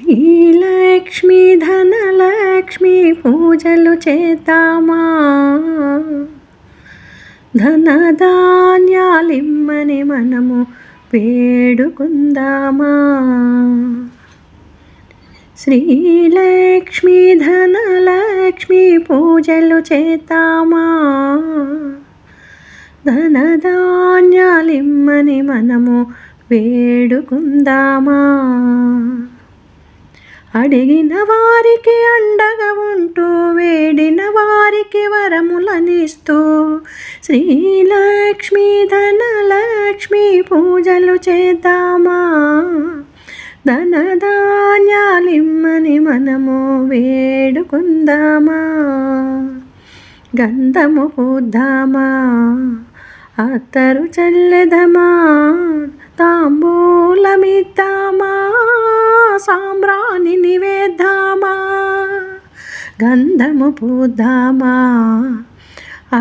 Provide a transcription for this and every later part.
శ్రీలక్ష్మి ధనలక్ష్మి పూజలు చేద్దామా? ధనధాన్యాలిమ్మని మనము వేడుకుందామా? శ్రీలక్ష్మి ధనలక్ష్మి పూజలు చేద్దామా? ధనధాన్యాలిమ్మని మనము వేడుకుందామా? అడిగిన వారికి అండగా ఉంటూ వేడిన వారికి వరములనిస్తూ శ్రీలక్ష్మి ధనలక్ష్మి పూజలు చేద్దామా? ధనధాన్యాలిమ్మని మనము వేడుకుందామా? గంధము పూద్దామా? అత్తరు చల్లెదమా? గంధము పూద్దామా?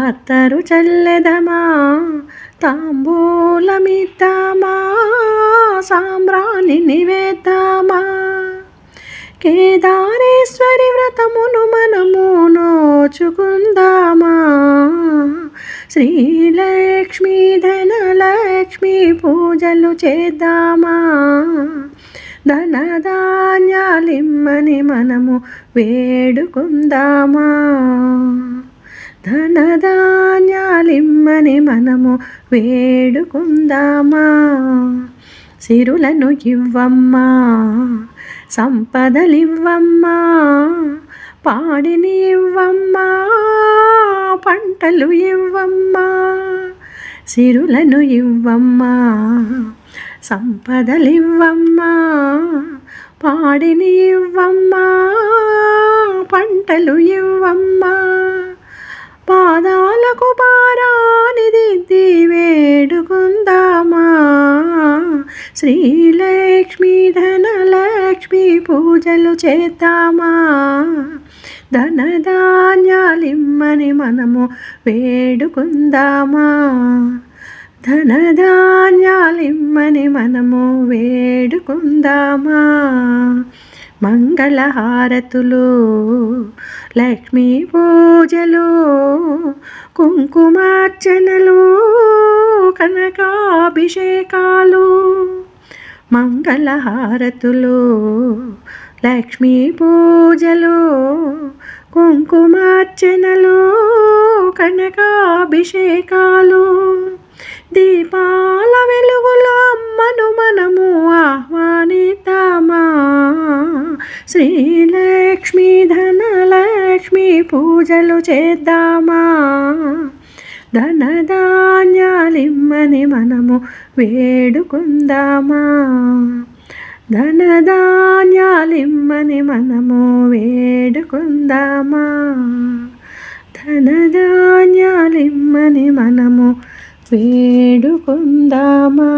అత్తరు చల్లెదమా? తాంబూలమిద్దామా? సాంబ్రాణి నివేద్దామా? కేదారేశ్వరి వ్రతమును మనము నోచుకుందామా? శ్రీలక్ష్మీ ధనలక్ష్మి పూజలు చేద్దామా? ధనధాన్యాలిమ్మని మనము వేడుకుందామా? ధనధాన్యాలిమ్మని మనము వేడుకుందామా? సిరులను ఇవ్వమ్మా సంపదలివ్వమ్మా పాడిని ఇవ్వమ్మా పంటలు ఇవ్వమ్మా సిరులను ఇవ్వమ్మా. సంపదలివ్వమ్మా పాడిని ఇవ్వమ్మా పంటలు ఇవ్వమ్మా. పాదాలకు పారానిది దిద్ది వేడుకుందామా. శ్రీలక్ష్మి ధనలక్ష్మి పూజలు చేద్దామా. ధనధాన్యాలిమ్మని మనము వేడుకుందామా. ధనధాన్యాలిమ్మని మనము వేడుకుందామా? మంగళహారతులు లక్ష్మీ పూజలు కుంకుమార్చనలు కనకాభిషేకాలు మంగళహారతులు లక్ష్మీ పూజలు కుంకుమార్చనలు కనకాభిషేకాలు దీపాల వెలుగులో అమ్మను మనము ఆహ్వానితామా? శ్రీలక్ష్మి ధనలక్ష్మి పూజలు చేద్దామా? ధనధాన్యాలిమ్మని మనము వేడుకుందామా? ధనధాన్యాలిమ్మని వేడుకుందామా?